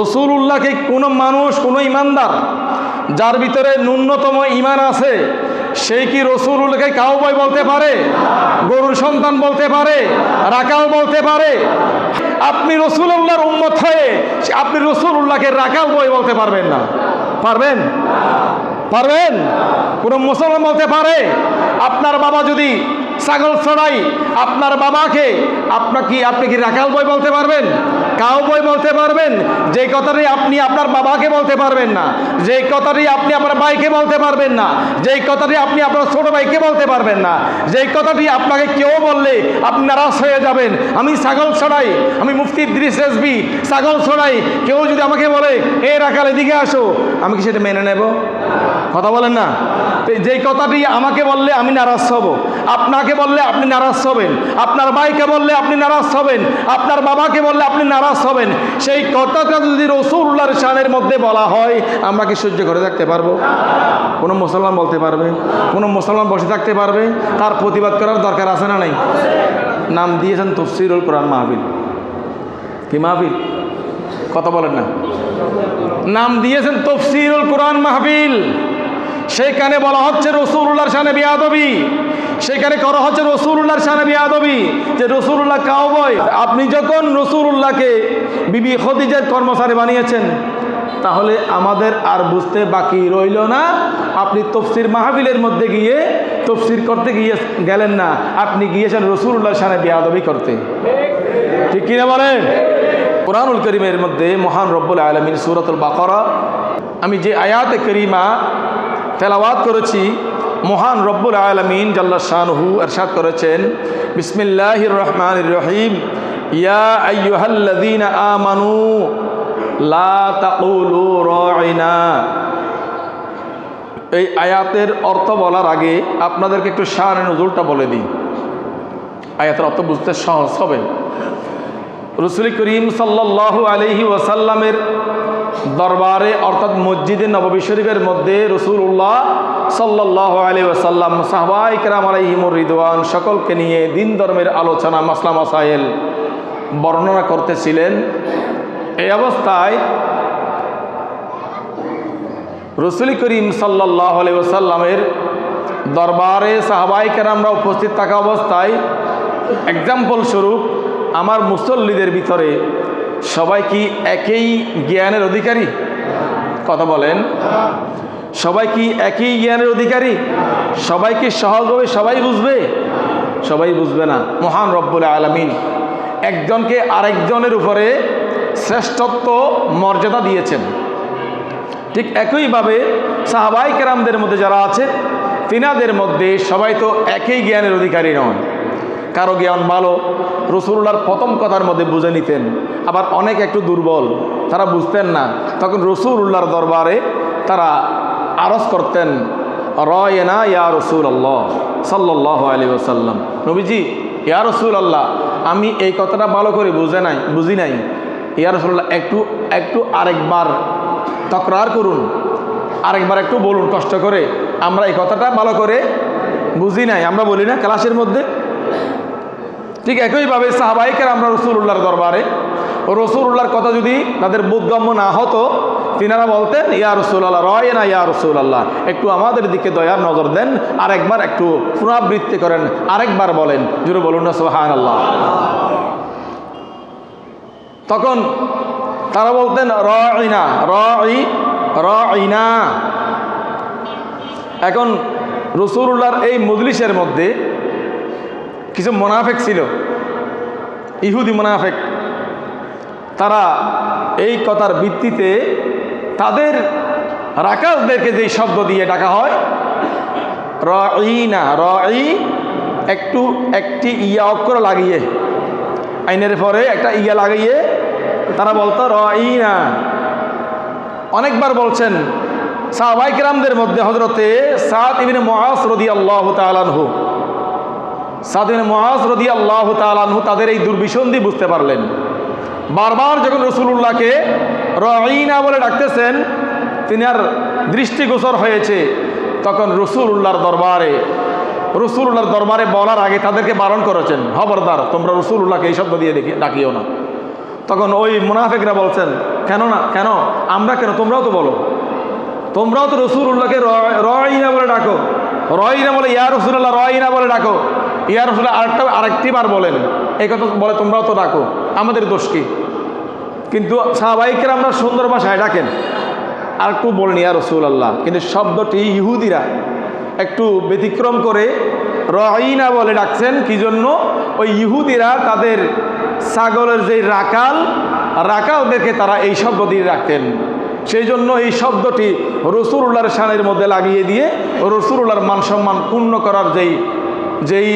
রসুল উল্লাহকে কোনো মানুষ, কোনো ইমানদার যার ভিতরে ন্যূনতম ইমান আছে সেই কি রসুল উল্লাহকে কাউ বই বলতে পারে? গরুর সন্তান বলতে পারে? রাকাল বলতে পারে? আপনি রসুল উল্লাহর উম্মত হয়ে আপনি রসুল উল্লাহকে রাকাল বই বলতে পারবেন না। পারবেন? পারবেন? কোনো মুসলমান বলতে পারে? আপনার বাবা যদি ছাগল ছড়াই আপনার বাবাকে আপনার কি, আপনি কি রাখাল বই বলতে পারবেন? কাউ বই বলতে পারবেন, যে কথাটি আপনি আপনার বাবাকে বলতে পারবেন না, যে কথাটি আপনি আপনার ভাইকে বলতে পারবেন না যেই কথাটি আপনি আপনার ছোট ভাইকে বলতে পারবেন না যেই কথাটি আপনাকে কেউ বললে আপনি নারাজ হয়ে যাবেন। আমি ছাগল ছড়াই, আমি মুফতি দৃশ এসবি ছাগল ছড়াই কেউ যদি আমাকে বলে, এ রাখাল, এদিকে আসো, আমি কি সেটা মেনে নেব? কথা বলেন না? যেই কথাটি আমাকে বললে আমি নারাজ হব। আপনাকে বললে আপনি নারাজ হবেন। আপনার ভাইকে বললে আপনি নারাজ হবেন। আপনার বাবাকে বললে আপনি নারাজ হবেন। সেই কথাটা যদি রসুল্লাহর শানের মধ্যে বলা হয়, আমরা কি সহ্য করে থাকতে পারব? কোনো মুসলমান বলতে পারবে? কোনো মুসলমান বসে থাকতে পারবে? তার প্রতিবাদ করার দরকার আছে না নাই? নাম দিয়েছেন তফসিরুল কোরআন মাহবিল কি মাহবিল কথা বলেন না। নাম দিয়েছেন তফসিরুল কোরআন মাহবিল সেইখানে বলা হচ্ছে রসুল্লাহর সানে বিয়াদবি। সেখানে করা হচ্ছে রসুল্লাহর সানে বিয়াদবি যে রসুল্লাহ কাউবয় আপনি যখন রসুল্লাহকে বিবি খদিজার কর্মচারী বানিয়েছেন, তাহলে আমাদের আর বুঝতে বাকি রইল না। আপনি তফসির মাহাবিলের মধ্যে গিয়ে তফসির করতে গিয়ে গেলেন না। আপনি গিয়েছেন রসুল্লাহর সানে বিয়াদবি করতে। ঠিক কিনা বলেন? কোরআনুল করিমের মধ্যে মহান রব্বুল আলমিন সুরতুল বাকরা, আমি যে আয়াতে করিমা তেলাওয়াত করেছি। মহান রব্বুল আলমিন জাল্লা শাহু এরশাদ করেছেন। বিসমিল্লাহ রহমান রহিম। ইয়া আইয়ুহাল্লাযীন আমানু লা এই আয়াতের অর্থ বলার আগে আপনাদেরকে একটু শাহ নজরুলটা বলে দিই। আয়াতের অর্থ বুঝতে সহজ হবে। রসুল করিম সাল্লাহ আলহি ওয়াসাল্লামের দরবারে, অর্থাৎ মসজিদে নবী শরীফের মধ্যে রসুল্লাহ সাল্লাহ আলি ওয়াসাল্লাম সাহবাই কেরাম আলহিমুর রিদওয়ান সকলকে নিয়ে দিন ধর্মের আলোচনা মাসলা মাসাইল বর্ণনা করতেছিলেন। এই অবস্থায় রসুল করিম সাল্লাহ আলি ওসাল্লামের দরবারে সাহাবাই কেরামরা উপস্থিত থাকা অবস্থায় এক্সাম্পল স্বরূপ আমার মুসল্লিদের ভিতরে সবাই কি একই জ্ঞানের অধিকারী? কথা বলেন। সবাই কি একই জ্ঞানের অধিকারী? সবাই কি সহজভাবে সবাই বুঝবে? সবাই বুঝবে না। মহান রব্বুল আলমিন একজনকে আরেকজনের উপরে শ্রেষ্ঠত্ব, মর্যাদা দিয়েছেন। ঠিক একইভাবে সাহাবাই কেরামদের মধ্যে যারা আছে, তিনাদের মধ্যে সবাই তো একই জ্ঞানের অধিকারী নয় কারও জ্ঞান ভালো রসুল্লাহর প্রথম কথার মধ্যে বুঝে নিতেন। আবার অনেক একটু দুর্বল, তারা বুঝতেন না। তখন রসুল্লাহর দরবারে তারা আরজ করতেন, রয়না ইয়া রসুল আল্লাহ সাল্লাহ আলী ওসাল্লাম নবীজি, ইয়া রসুল আল্লাহ আমি এই কথাটা ভালো করে বুঝে নাই, বুঝি নাই। ইয়া রসুল্লাহ একটু একটু আরেকবার তকরার করুন, আরেকবার একটু বলুন কষ্ট করে। আমরা এই কথাটা ভালো করে বুঝি নাই, আমরা বলি না ক্লাসের মধ্যে? ঠিক একইভাবে সাহাবাহিকের আমরা রসুল্লাহর দরবারে রসুল্লাহর কথা যদি তাদের বোধগম্য না হতো, তিনারা বলতেন, ইয়া রসুল্লাহ রয় না ইয়া রসুল্লাহ একটু আমাদের দিকে দয়ার নজর দেন, আরেকবার একটু পুনরাবৃত্তি করেন, আরেকবার বলেন জুড়ে বলুন না সোহান আল্লাহ তখন তারা বলতেন রিনা রি রিনা এখন রসুল্লাহর এই মজলিসের মধ্যে কিছু মোনাফেক ছিল, ইহুদি মোনাফেক, তারা এই কথার ভিত্তিতে তাদের রাকাজদেরকে যেই শব্দ দিয়ে ডাকা হয় রিনা রি একটু, একটি ইয়া অক্ষর লাগিয়ে। আইনের পরে একটা ইয়া লাগিয়ে তারা বলতো না অনেকবার বলছেন সাহবাইকরামদের মধ্যে হজরতে সাদ ইবিন মহাস রদি আল্লাহ তালানহু সাদিন মহাজ রদি আল্লাহ তালানহু তাদের এই দুর্বিসন্ধি বুঝতে পারলেন। বারবার যখন রসুল্লাহকে রইনা বলে ডাকতেছেন, তিনি আর দৃষ্টিগোচর হয়েছে। তখন রসুল্লাহর দরবারে রসুল্লাহর দরবারে বলার আগে তাদেরকে বারণ করেছেন, খবরদার, তোমরা রসুল্লাহকে এই শব্দ দিয়ে দেখি, ডাকিও না। তখন ওই মুনাফেকরা বলছেন, কেন না, কেন? আমরা কেন? তোমরাও তো বলো। তোমরাও তো রসুল্লাহকে রয়না বলে ডাকো। রয়না বলে, ইয়া রসুল্লাহ রয়না বলে ডাকো। ইয়া রসুল্লাহ আরেকটা, আরেকটি বার বলেন। এই কথা বলে তোমরাও তো ডাকো। আমাদের দোষ কি? কিন্তু সাহাবাহিকের আমরা সুন্দর ভাষায় ডাকেন। আর একটু বলেন, ইয়া রসুল আল্লাহ কিন্তু শব্দটি ইহুদিরা একটু ব্যতিক্রম করে রয়না বলে ডাকছেন। কি জন্য? ওই ইহুদিরা তাদের ছাগলের যে রাকাল রাকালদেরকে তারা এই শব্দ দিয়ে রাখতেন সেই জন্য এই শব্দটি রসুল রসুল্লাহর শানের মধ্যে লাগিয়ে দিয়ে রসুল্লাহর মান সম্মান পূর্ণ করার যেই যেই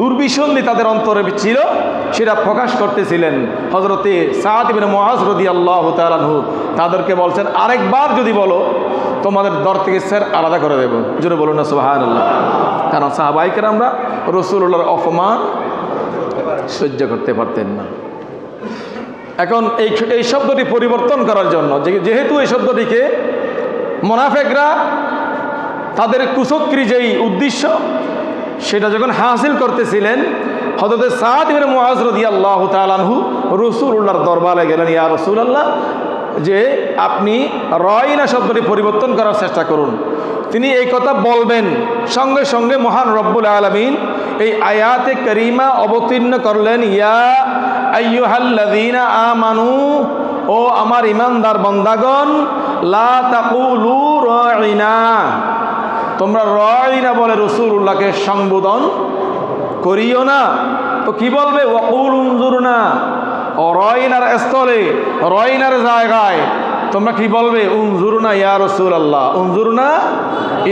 দুর্বিসন্ধি তাদের অন্তরে ছিল, সেটা প্রকাশ করতেছিলেন হজরতে সাহাদিবিন মহাজ রদি আল্লাহ তালানহু তাদেরকে বলছেন, আরেকবার যদি বলো, তোমাদের দর থেকে স্যার আলাদা করে দেবো। জোরে বলুন না সোহান আল্লাহ কারণ সাহাবাইকের আমরা রসুল্লাহর অপমান সহ্য করতে পারতেন না। এখন এই এই শব্দটি পরিবর্তন করার জন্য যেহেতু এই শব্দটিকে মোনাফেকরা তাদের কুচক্রি যেই উদ্দেশ্য সেটা যখন হাসিল করতেছিলেন হজরত সাদ ইবনে মুআজ রাদিয়াল্লাহু তাআলা আনহু দরবারে গেলেন, ইয়া রাসূলুল্লাহ, যে আপনি রয়না শব্দটি পরিবর্তন করার চেষ্টা করুন। তিনি এই কথা বলবেন। সঙ্গে সঙ্গে মহান রব্বুল আলমিন এই আয়াতে করিমা অবতীর্ণ করলেন, ইয়া আমানু, ও আমার ইমানদার বন্দাগণ, লা তাকুলু তোমরা রয়না বলে রসুল্লাহকে সম্বোধন করিও না। তো কি বলবে? ওয়াকুল উনজুর না রয়নার স্থলে, রয়নার জায়গায়। তোমরা কি বলবে? উনজুর না ইয়া রসুল আল্লাহ উনজুর না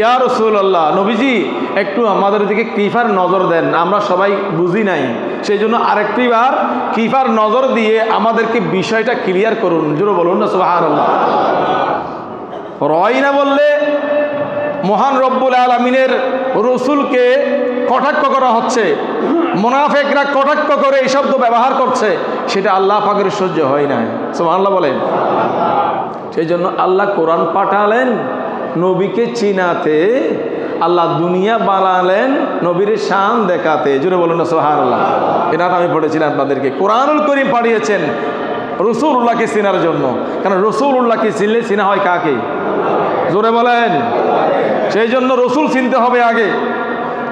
ইয়া রসুল আল্লাহ নবীজি, একটু আমাদের দিকে কিফার নজর দেন। আমরা সবাই বুঝি নাই। সেই জন্য আরেকটি বার কিফার নজর দিয়ে আমাদেরকে বিষয়টা ক্লিয়ার করুন। জুড়ে বলুন না সোহার আল্লাহ রয়না বললে মহান রব্বুল আলমিনের রসুলকে কটাক্ষ করা হচ্ছে। মোনাফেকরা কটাক্ষ করে এই শব্দ ব্যবহার করছে। সেটা আল্লাহ পাকের সহ্য হয় না আল্লাহ বলেন। সেই জন্য আল্লাহ কোরআন পাঠালেন, নবীকে চিনাতে, আল্লাহ দুনিয়া বানালেন, নবীর শান দেখাতে। জুড়ে বলুন না সোহান আল্লাহ এটা আমি পড়েছিলাম আপনাদেরকে। কোরআনুল করিম পাঠিয়েছেন রসুল উল্লাহকে চিনার জন্য। কারণ রসুল উল্লাহকে চিনলে চিনা হয় কাকে? জোরে বলেন। সেই জন্য রসুল চিনতে হবে আগে।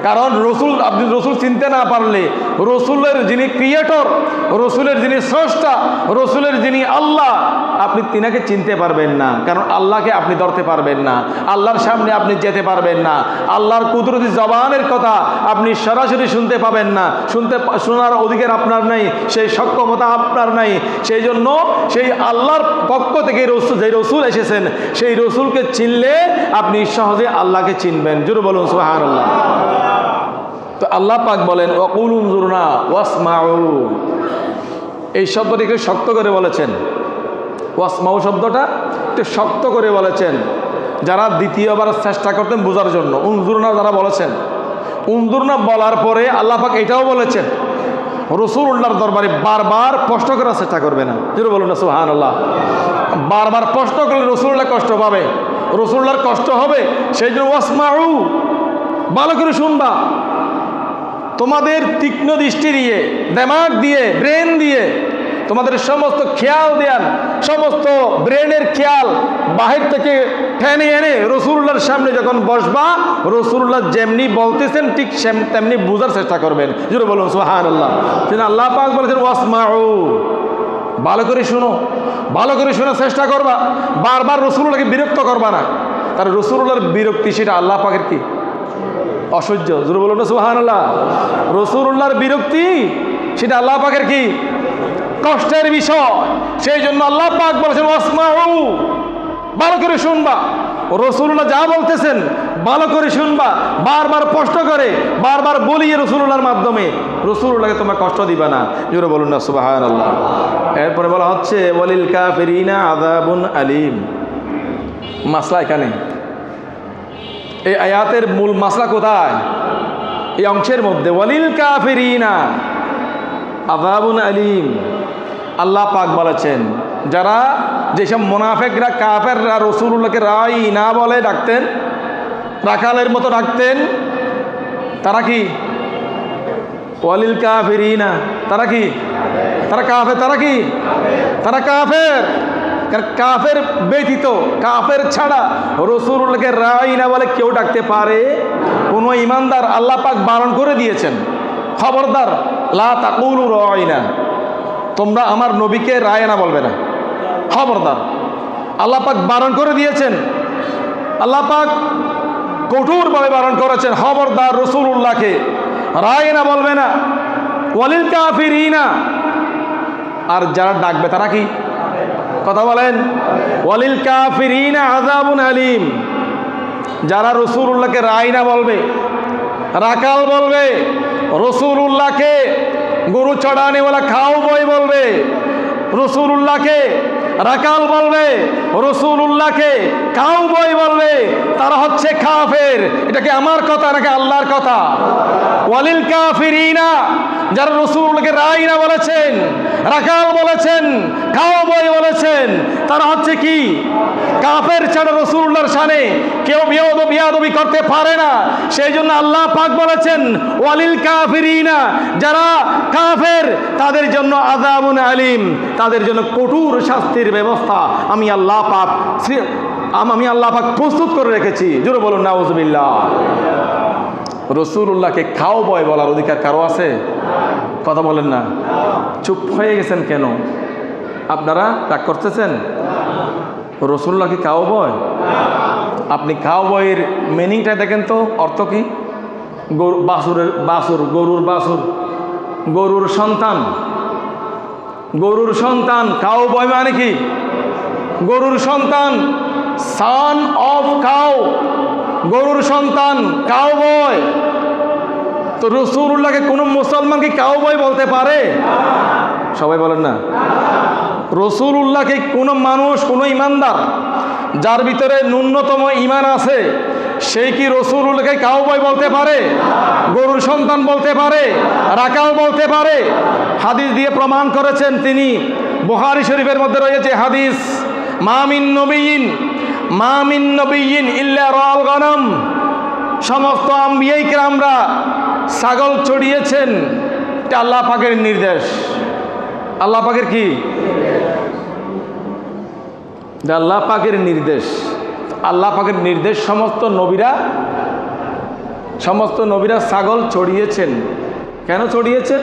কারণ রসুল, আপনি রসুল চিনতে না পারলে, রসুলের যিনি ক্রিয়েটর রসুলের যিনি স্রষ্টা, রসুলের যিনি আল্লাহ, আপনি তিনাকে চিনতে পারবেন না। কারণ আল্লাহকে আপনি ধরতে পারবেন না। আল্লাহর সামনে আপনি যেতে পারবেন না। আল্লাহর কুদরতি জবানের কথা আপনি সরাসরি শুনতে পাবেন না। শুনতে শোনার অধিকার আপনার নেই, সেই সক্ষমতা আপনার নাই। সেই জন্য সেই আল্লাহর পক্ষ থেকে রসুল যে রসুল এসেছেন, সেই রসুলকে চিনলে আপনি সহজে আল্লাহকে চিনবেন। জুরু বলুন সুহান আল্লাহ তো আল্লাহ পাক বলেন অকুল উনজুরনা ওয়াসমাউ। এই শব্দটিকে শক্ত করে বলেছেন। ওয়াসমাউ শব্দটা একটু শক্ত করে বলেছেন। যারা দ্বিতীয়বার চেষ্টা করতেন বোঝার জন্য। উনজুরনা যারা বলেছেন। উনজুরনা বলার পরে আল্লাহ পাক এটাও বলেছেন। রসুল উল্লাহর দরবারে বারবার প্রশ্ন করার চেষ্টা করবে না। যেটা বলুন না সুহান আল্লাহ বারবার প্রশ্ন করলে রসুল্লাহ কষ্ট পাবে। রসুল্লাহর কষ্ট হবে, সেই জন্য ওয়াসমাউ। ভালো করে শুনবা। তোমাদের তীক্ষ্ণ দৃষ্টি দিয়ে দেমাগ দিয়ে, ব্রেন দিয়ে, তোমাদের সমস্ত খেয়াল দেন সমস্ত ব্রেনের খেয়াল বাহির থেকে টেনে এনে রসুল্লাহর সামনে যখন বসবা, রসুল্লাহ যেমনি বলতেছেন, ঠিক তেমনি বোঝার চেষ্টা করবেন। জুড়ে বলুন সোহান আল্লাহ কিন্তু আল্লাহ পাক বলেছেন, ওয়াসমাউ। ভালো করে শোনো, ভালো করে শোনার চেষ্টা করবা। বারবার রসুল্লাহকে বিরক্ত করবা না। তার রসুল্লাহর বিরক্তি সেটা আল্লাহ পাকের কি? অসহ্য। জোরে বলুন সুহান আল্লাহ রসুল্লাহর বিরক্তি, সেটা আল্লাহ পাকের কি? কষ্টের বিষয়। সেই জন্য আল্লাহ পাক বলেছেন ওসমাউ ভালো করে শুনবা। রসুল্লাহ যা বলতেছেন, ভালো করে শুনবা। বারবার কষ্ট করে, বারবার বলিয়ে রসুল্লাহর মাধ্যমে। রসুল্লাহকে তোমরা কষ্ট দিবা না। জোরে বলুন না সুবাহান আল্লাহ এরপরে বলা হচ্ছে, ওয়ালিল কাফিরিনা আযাবুন আলিম। মাসলা এখানে। এই আয়াতের মূল মাসলা কোথায়? এই অংশের মধ্যে। ওয়ালিল কাফিরিনা, আযাবুন আলিম। আল্লাহ পাক বলেছেন, যারা যেসব মোনাফেকরা কাফেররা রসুল্লাহকে রাই না বলে ডাকতেন, রাখালের মতো ডাকতেন, তারা কি? ওয়ালিল কাফিরিনা, তারা কি? তারা কাফের, তারা কি? তারা কাফের। কারণ কাফের ব্যতীত, কাফের ছাড়া রসুলকে রাই না বলে কেউ ডাকতে পারে। কোনো ইমানদার আল্লাহ পাক বারণ করে দিয়েছেন। খবরদার, লা তাকুলু রাইনা তোমরা আমার নবীকে রায় না বলবে না। খবরদার। আল্লাহ পাক বারণ করে দিয়েছেন। আল্লাহ পাক কঠোরভাবে বারণ করেছেন। খবরদার রসুল্লাহকে রায় না বলবে না। ওয়ালিল কাফিরিনা। আর যারা ডাকবে তারা কি? কথা বলেন? ওয়ালিল কাফিরিনা আজাবুন আলিম। যারা রসুল্লাহকে রায় না বলবে, রাকাল বলবে রসুল্লাহকে গরু চড়ানেওয়ালা খাও বই বলবে রসুল্লাহকে রাকাল বলবে রসুল্লাহকে কাউ বই বলবে, তারা হচ্ছে কাফের। এটা কি আমার কথা নাকি আল্লাহর কথা? ওয়ালিল কাফিরিনা, যারা রসুলকে রাইনা বলেছেন, রাকাল বলেছেন কাউ বই বলেছেন, তারা হচ্ছে কি? কাফের ছাড়া রসুল্লাহর সানে কেউ বিয়াদ বিয়াদবি করতে পারে না। সেই জন্য আল্লাহ পাক বলেছেন, ওয়ালিল কাফিরিনা, যারা কাফের, তাদের জন্য আজাবুন আলিম, তাদের জন্য কঠোর শাস্তির ব্যবস্থা আমি আল্লাহ পাক আমি আল্লাহ পাক প্রস্তুত করে রেখেছি। জোরে বলুন, নাউজবিল্লাহ। রসুল্লাহকে খাও বয় বলার অধিকার কারও আছে? কথা বলেন না। চুপ হয়ে গেছেন কেন? আপনারা রাগ করতেছেন? রসুল্লাহ কি বয় আপনি কাউ বয়ের মিনিংটা দেখেন তো, অর্থ কি? গরু বাসুরের বাসুর গরুর বাসুর গরুর সন্তান। গরুর সন্তান, কাউ বয় মানে কি গরুর সন্তান সান অফ কাউ গরুর সন্তান কাউ বয় তো রসুল্লাহকে কোনো মুসলমান কি কাউ বয় বলতে পারে? সবাই বলেন না। রসুল উল্লাহকে কোনো মানুষ, কোনো ইমানদার, যার ভিতরে ন্যূনতম ইমান আছে সেই কি রসুল উল্লাহকে কাউ বই বলতে পারে? গরুর সন্তান বলতে পারে? রাকাও বলতে পারে? হাদিস দিয়ে প্রমাণ করেছেন তিনি। বুহারি শরীফের মধ্যে রয়েছে হাদিস মামিন নবীন মামিন নবীন ইল্লা রাল গনম। সমস্ত আম্বিয়াইকে আমরা ছাগল চড়িয়েছেন। এটা আল্লাহ পাকের নির্দেশ। আল্লাহ পাকের কি? আল্লাহ পাকের নির্দেশ। আল্লাহ পাকের নির্দেশ সমস্ত নবীরা সমস্ত নবীরা ছাগল চড়িয়েছেন। কেন চড়িয়েছেন?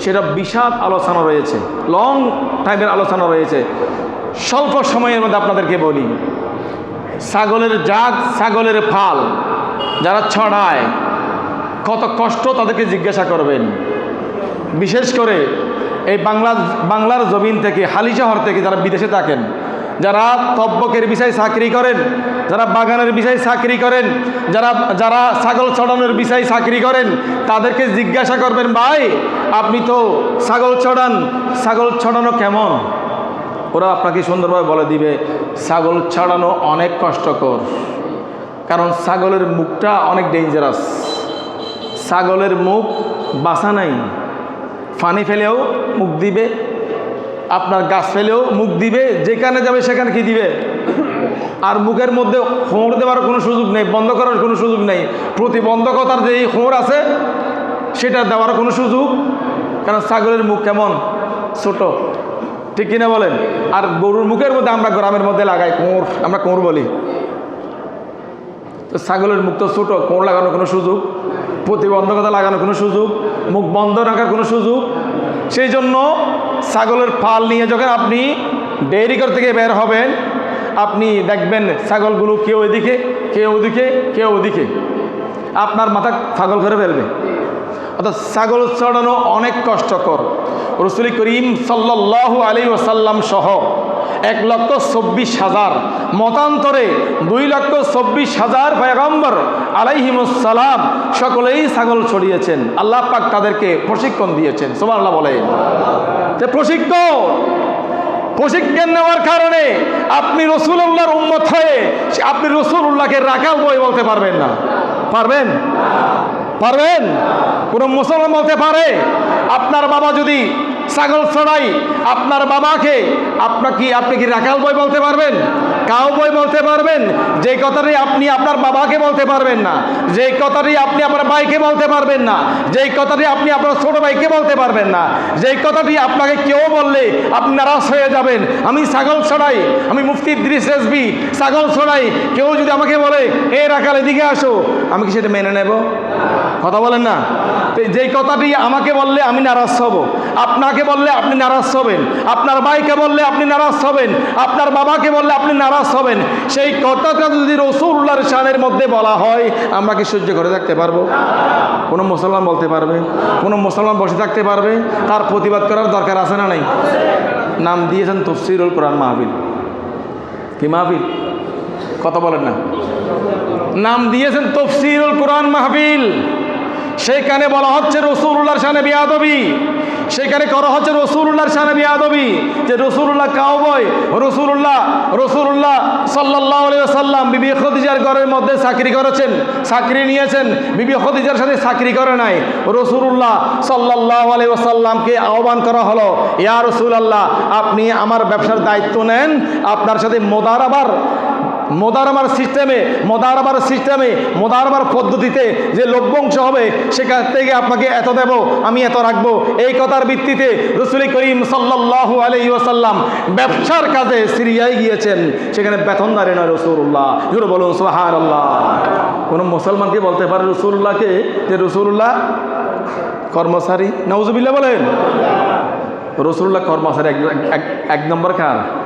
সেটা বিশাল আলোচনা রয়েছে লং টাইমের আলোচনা রয়েছে। স্বল্প সময়ের মধ্যে আপনাদেরকে বলি, ছাগলের জাগ ছাগলের ফাল, যারা ছড়ায়, কত কষ্ট তাদেরকে জিজ্ঞাসা করবেন। বিশেষ করে এই বাংলা, বাংলার জমিন থেকে হালি শহর থেকে যারা বিদেশে থাকেন যারা তব্বকের বিষয়ে চাকরি করেন, যারা বাগানের বিষয়ে চাকরি করেন, যারা যারা ছাগল চড়ানোর বিষয়ে চাকরি করেন, তাদেরকে জিজ্ঞাসা করবেন, ভাই, আপনি তো ছাগল চড়ান, ছাগল ছড়ানো কেমন? ওরা আপনাকে সুন্দরভাবে বলে দিবে, ছাগল চড়ানো অনেক কষ্টকর, কারণ ছাগলের মুখটা অনেক ডেঞ্জারাস ছাগলের মুখ বাসা নাই, ফানি ফেলেও মুখ দিবে আপনার গাছ ফেলেও মুখ দিবে, যেখানে যাবে সেখানে কি দিবে? আর মুখের মধ্যে হোঁড় দেওয়ার কোনো সুযোগ নেই, বন্ধ করার কোনো সুযোগ নেই। প্রতিবন্ধকতার যে এই হোঁড় আছে, সেটা দেওয়ার কোনো সুযোগ? কারণ ছাগলের মুখ কেমন? ছোট। ঠিক কিনা বলেন? আর গরুর মুখের মধ্যে আমরা গ্রামের মধ্যে লাগাই কোঁড় আমরা কোঁড় বলি। তো ছাগলের মুখ তো ছোটো কোঁড় লাগানোর কোনো সুযোগ? প্রতিবন্ধকতা লাগানোর কোনো সুযোগ? মুখ বন্ধ রাখার কোনো সুযোগ? সেই জন্য ছাগলের ফাল নিয়ে যখন আপনি ডেয়ারি ঘর থেকে বের হবেন, আপনি দেখবেন ছাগলগুলো কেউ এদিকে, কেউ ওদিকে কেউ ওদিকে। আপনার মাথা ছাগল করে ফেলবে। অর্থাৎ ছাগল চড়ানো অনেক কষ্টকর। রসুলি করিম সাল্লাহ আলী ওসাল্লাম সহ এক লক্ষ চব্বিশ হাজার। মতান্তরে দুই লক্ষ চব্বিশ হাজার পয়গম্বর আলাইহিমুসালাম সকলেই ছাগল ছড়িয়েছেন। আল্লাহ পাক তাদেরকে প্রশিক্ষণ দিয়েছেন। সোমান আল্লাহ বলে প্রশিক্ষণ প্রশিক্ষণ নেওয়ার কারণে আপনি রসুল্লাহর উন্মত হয়ে আপনি রসুল্লাহকে রাখাল বই বলতে পারবেন না। পারবেন? পারবেন? কোনো মুসলমান বলতে পারে? আপনার বাবা যদি ছাগল ছড়াই আপনার বাবাকে, আপনার কি, আপনি কি রাখাল বই বলতে পারবেন? কাউ বই বলতে পারবেন? যে কথাটি আপনি আপনার বাবাকে বলতে পারবেন না যে কথাটি আপনি আপনার ভাইকে বলতে পারবেন না, যেই কথাটি আপনি আপনার ছোট ভাইকে বলতে পারবেন না, যেই কথাটি আপনাকে কেউ বললে আপনি নারাজ হয়ে যাবেন। আমি ছাগল ছড়াই, আমি মুফতি দৃশ রেসবি ছাগল ছড়াই। কেউ যদি আমাকে বলে, এ রাখাল, এদিকে আসো, আমি কি সেটা মেনে নেব? কথা বলেন না? যেই কথাটি আমাকে বললে আমি নারাজ হব। আপনাকে বললে আপনি নারাজ হবেন। আপনার ভাইকে বললে আপনি নারাজ হবেন। আপনার বাবাকে বললে আপনি নারাজ হবেন। সেই কথাটা যদি রসুল্লাহর শানের মধ্যে বলা হয়, আমরা কি সহ্য করে থাকতে পারব? কোনো মুসলমান বলতে পারবে? কোনো মুসলমান বসে থাকতে পারবে? তার প্রতিবাদ করার দরকার আছে না নাই? নাম দিয়েছেন তফসিরুল কোরআন মাহবিল কি মাহবিল কথা বলেন না। নাম দিয়েছেন তফসিরুল কোরআন মাহবিল সেখানে বলা হচ্ছে রসুল্লাহর সানে বিয়াদবি। সেখানে করা হচ্ছে রসুল্লাহর সানে বিয়াদবি। যে রসুল্লাহ কাউবয় রসুল্লাহ রসুল্লাহ সাল্লাহ সাল্লাম বিবি খদিজার ঘরের মধ্যে চাকরি করেছেন, চাকরি নিয়েছেন, বিবি খদিজার সাথে চাকরি করে নাই। রসুল্লাহ সাল্লাহ সাল্লামকে আহ্বান করা হলো, ইয়া রসুল আল্লাহ আপনি আমার ব্যবসার দায়িত্ব নেন, আপনার সাথে মোদারাবার মোদারবার সিস্টেমে মোদারবার সিস্টেমে মোদারবার পদ্ধতিতে যে লভ্যাংশ হবে, সেখান থেকে আপনাকে এত দেব, আমি এত রাখব। এই কথার ভিত্তিতে রসুল করিম সাল্লাহু আলহি ওসাল্লাম ব্যবসার কাজে সিরিয়ায় গিয়েছেন। সেখানে বেতনদারি নয় রসুল্লাহ জুড়ে বলুন সোহার আল্লাহ কোনো মুসলমানকে বলতে পারে রসুল্লাহকে যে রসুল্লাহ কর্মচারী? নওজুবিল্লা বলেন। রসুল্লাহ কর্মচারী এক- এক নম্বর কার?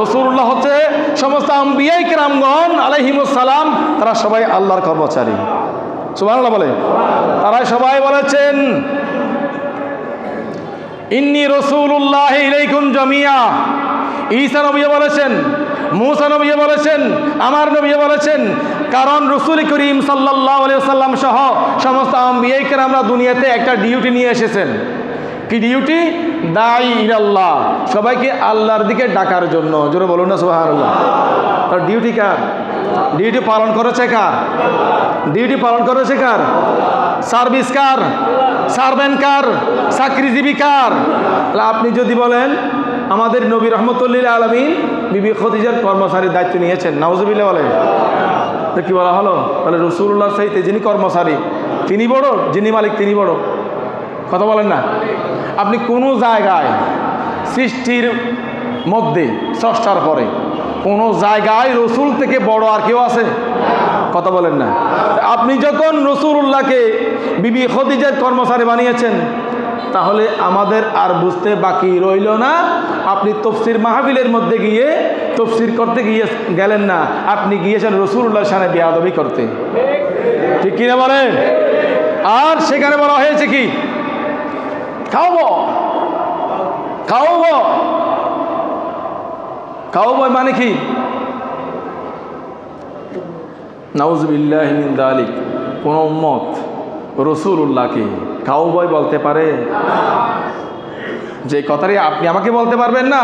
রসুল্লাহ হচ্ছে সমস্ত আম্বিয়াই কেরামগণ আলহিমুসালাম তারা সবাই আল্লাহর কর্মচারী। সুবহানাল্লাহ বলে। তারা সবাই বলেছেন, ইন্নি রসুল্লাহ ইলাইকুম জমিয়া। ঈসা নবী বলেছেন, মুসা নবী বলেছেন, আমার নবী বলেছেন, কারণ রসুল করিম সাল্লাহ সাল্লাম সহ সমস্ত আম্বিয়াইকে আমরা দুনিয়াতে একটা ডিউটি নিয়ে এসেছেন। কি ডিউটি দাই ইরাল্লাহ সবাইকে আল্লাহর দিকে ডাকার জন্য। জোরে বলুন না সোহার আল্লাহ তার ডিউটি কার? ডিউটি পালন করেছে কার? ডিউটি পালন করেছে কার? সার্ভিস কার? সার্ভেন্ট কার? চাকরিজীবী কার? তাহলে আপনি যদি বলেন, আমাদের নবী রহমতুল্লিল আলমিন বিবি খতিজার কর্মচারীর দায়িত্ব নিয়েছেন নাউজুবিল্লা বলে তো কী বলা হলো? তাহলে রসুল্লাহ সাহিত্যে যিনি কর্মচারী, তিনি বড়, যিনি মালিক, তিনি বড়। কথা বলেন না। আপনি কোনো জায়গায় সৃষ্টির মধ্যে স্রষ্টার পরে কোনো জায়গায় রসুল থেকে বড় আর কেউ আছে? কথা বলেন না। আপনি যখন রসুল্লাহকে বিবি খদিজের কর্মচারী বানিয়েছেন, তাহলে আমাদের আর বুঝতে বাকি রইল না। আপনি তফসির মাহাবিলের মধ্যে গিয়ে তফসির করতে গিয়ে গেলেন না। আপনি গিয়েছেন রসুল্লাহর সামনে বেয়াদবি করতে। ঠিক কিনা বলেন? আর সেখানে বলা হয়েছে কি? খাওয়াবো? খাওয়াবো? খাওয়াবো মানে কি? নাউজবিল্লাহ আলিক কোন উম্মত রসুল্লাহকে কাউবয় বলতে পারে? যে কথাটি আপনি আমাকে বলতে পারবেন না,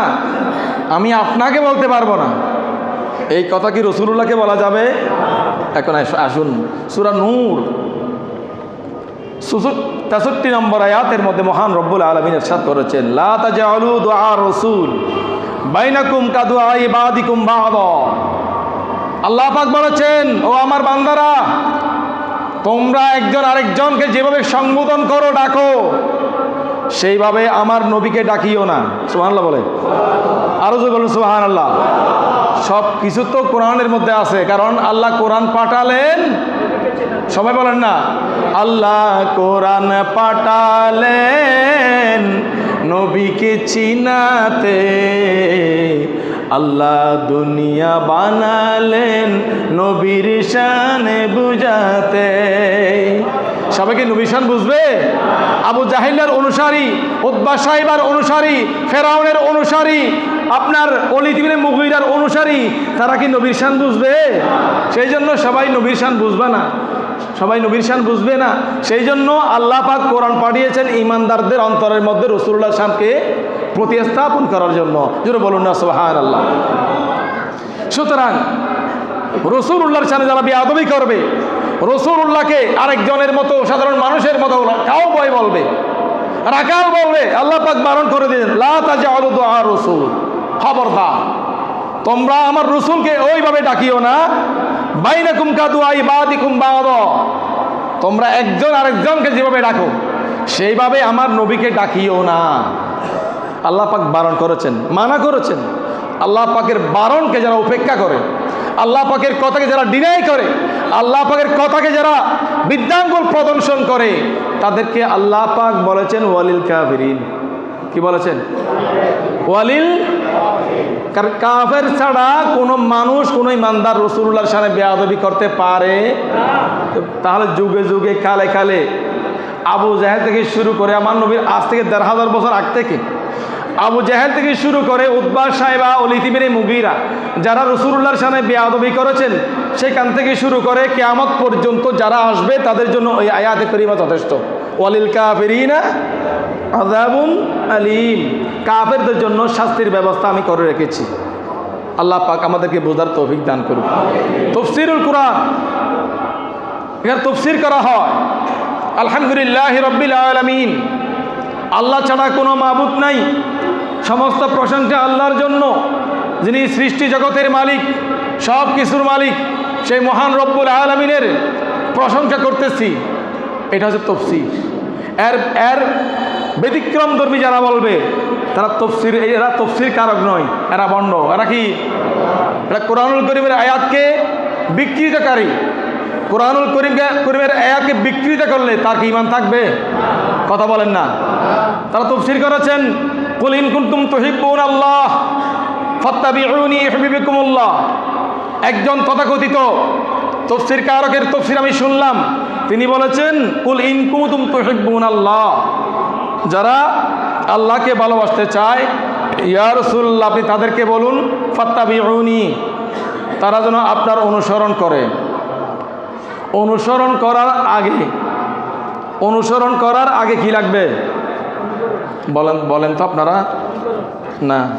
আমি আপনাকে বলতে পারব না। এই কথা কি রসুল্লাহকে বলা যাবে? এখন আসুন। সুরা নূর। তেষট্টি নম্বর আয়াতের মধ্যে মহান রব্বুল আলমিন এরশাদ করেছেন, লা তাজালু দুআ রসুল আল্লাহ পাক বলেছেন, ও আমার বান্দারা, তোমরা একজন আরেকজনকে যেভাবে সম্বোধন করো, ডাকো, সেইভাবে আমার নবীকে ডাকিও না। সুবহানাল্লাহ বলে। আরও যে বলুন সুবহান আল্লাহ সব কিছু তো কোরআনের মধ্যে আছে, কারণ আল্লাহ কোরআন পাঠালেন সবাই বলেন না, আল্লাহ কোরআন পাঠালেন, নবীকে চিনাতে, আল্লাহ দুনিয়া বানালেন, নবীর শানে বুঝাতে। সবাইকে নবীর শান বুঝবে? আবু জাহিল্লার অনুসারী উদ্বা সাহেবার অনুসারী, ফেরাউনের অনুসারী, আপনার অলিদিবিনে মুগিরার অনুসারী, তারা কি নবীর শান বুঝবে? সেই জন্য সবাই নবীর শান বুঝবে না। সবাই নবীর শান বুঝবে না। সেই জন্য আল্লাহ পাক কোরআন পাঠিয়েছেন ইমানদারদের অন্তরের মধ্যে রসুল্লাহ শানকে প্রতিস্থাপন করার জন্য। যেন বলুন না সোহান আল্লাহ সুতরাং রসুল উল্লাহর সামনে যারা বিয়াদবি করবে রসুল উল্লাহকে আরেকজনের মতো, সাধারণ মানুষের মতো কাউ বয় বলবে রাকাল বলবে, আল্লাহ পাক বারণ করে দিলেন, লা তাজা আর রসুল। খবরদার, তোমরা আমার রসুলকে ওইভাবে ডাকিও না বাইনাকুম কাদু আই বাদিকুম বাদ। তোমরা একজন আরেকজনকে যেভাবে ডাকো, সেইভাবে আমার নবীকে ডাকিও না। আল্লাহ পাক বারণ করেছেন, মানা করেছেন। আল্লাহ পাকের বারণকে যারা উপেক্ষা করে, আল্লাহ পাকের কথাকে যারা ডিনাই করে, আল্লাহ পাকের কথাকে যারা বিদ্যাঙ্গুল প্রদর্শন করে, তাদেরকে আল্লাহ পাক বলেছেন, ওয়ালিল কাফিরিন। কি বলেছেন? ওয়ালিল কাফের ছাড়া কোনো মানুষ, কোনো ইমানদার রসুল্লাহর সামনে বেয়াদবি করতে পারে? তাহলে যুগে যুগে, কালে কালে। আবু জাহেল থেকে শুরু করে আমার নবীর আজ থেকে দেড় হাজার বছর আগ থেকে আবু জাহেল থেকে শুরু করে উদ্বাস সাহেবা অলিতিবিরে মুগিরা, যারা রসুল্লাহর সামনে বেয়াদবি করেছেন, সেখান থেকে শুরু করে কেয়ামত পর্যন্ত যারা আসবে, তাদের জন্য ওই আয়াতে করিমা যথেষ্ট। ওয়ালিল কাফেরিনা আজাবুন আলিম। কাফেরদের জন্য শাস্তির ব্যবস্থা আমি করে রেখেছি। আল্লাহ পাক আমাদেরকে বোঝার তৌফিক দান করুন তফসিরুল কোরআন। এখানে তফসির করা হয়, আলহামদুলিল্লাহ রব্বিল আলমিন। আল্লাহ ছাড়া কোনো মাবুদ নাই। সমস্ত প্রশংসা আল্লাহর জন্য। যিনি সৃষ্টি জগতের মালিক সব কিছুর মালিক, সেই মহান রব্বুল আলমিনের প্রশংসা করতেছি। এটা হচ্ছে তফসির। এর এর ব্যতিক্রম ধর্মী যারা বলবে, তারা তফসির এরা তফসির কারক নয়, এরা বন্ড। এরা কি? এরা কোরআনুল করিমের আয়াতকে বিকৃতকারী কোরআনুল করিমকে, করিমের আয়াতকে বিকৃত করলে তার কি ইমান থাকবে? কথা বলেন না। তারা তফসির করেছেন কুলিন কুন্তুম তহিবুন আল্লাহ, ফত্তাবিউনি একজন তথাকথিত তফসির কারকের তফসির আমি শুনলাম। তিনি বলেছেন, কুল ইনকুম ইনকুমতুম তহিবুন আল্লাহ। যারা আল্লাহকে ভালোবাসতে চায়, ইয়া রসুল্লাহ আপনি তাদেরকে বলুন, ফাত্তাবিউনি, তারা যেন আপনার অনুসরণ করে। অনুসরণ করার আগে, অনুসরণ করার আগে কি লাগবে? বলেন বলেন তো আপনারা। না।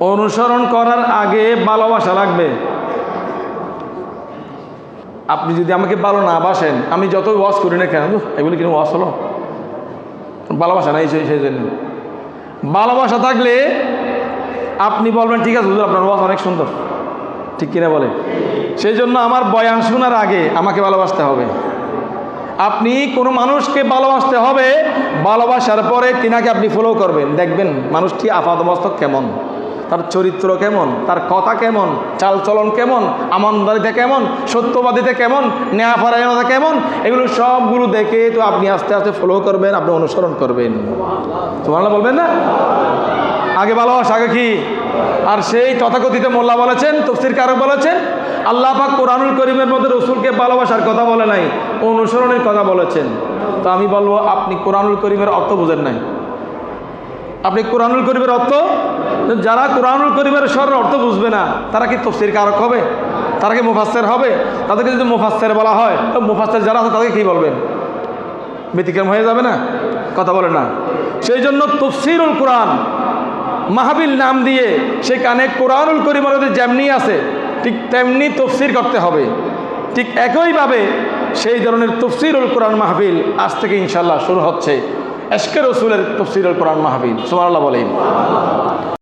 অনুসরণ করার আগে ভালোবাসা লাগবে। আপনি যদি আমাকে ভালো না বাসেন, আমি যতই ওয়াশ করি না কেন এগুলি কিন্তু ওয়াশ হলো? ভালোবাসা নাই সেই সেই জন্য। ভালোবাসা থাকলে আপনি বলবেন, ঠিক আছে হুজুর, আপনার অনেক সুন্দর। ঠিক কিনা বলে? সেই জন্য আমার বয়ান শোনার আগে আমাকে ভালোবাসতে হবে। আপনি কোনো মানুষকে ভালোবাসতে হবে, ভালোবাসার পরে তিনাকে আপনি ফলো করবেন। দেখবেন মানুষটি আপাদমস্তক কেমন। তার চরিত্র কেমন? তার কথা কেমন? চালচলন কেমন? আমানদারিতে কেমন? সত্যবাদিতে কেমন? ন্যায়পরায়ণতা কেমন? এগুলো সবগুলো দেখে তো আপনি আস্তে আস্তে ফলো করবেন, আপনি অনুসরণ করবেন। তোমার বলবেন না? আগে ভালোবাসা আগে কি? আর সেই তথাকথিত মোল্লা বলেছেন, তফসির কারক বলেছেন, আল্লাহ পাক কোরআনুল করিমের মধ্যে রসুলকে ভালোবাসার কথা বলে নাই, অনুসরণের কথা বলেছেন। তো আমি বলব, আপনি কোরআনুল করিমের অর্থ বোঝেন নাই। আপনি কোরআনুল করিমের অর্থ? যারা কোরআনুল করিমের স্বরের অর্থ বুঝবে না, তারা কি তফসির কারক হবে? তারা কি মুফাস্সের হবে? তাদেরকে যদি মুফাস্সের বলা হয়, তো মুফাস্সের যারা আছে, তাদেরকে কী বলবেন? ব্যতিক্রম হয়ে যাবে না? কথা বলে না। সেই জন্য তফসিরুল কোরআন মাহাবিল নাম দিয়ে সেখানে কোরআনুল করিমের যেমনি আছে, ঠিক তেমনি তফসির করতে হবে। ঠিক একইভাবে সেই ধরনের তফসিরুল কোরআন মাহফিল আজ থেকে ইনশাল্লাহ শুরু হচ্ছে। এসকে রসুলের তফসিরুল কোরআন মাহফিল সোমাল্লাহ বলেন।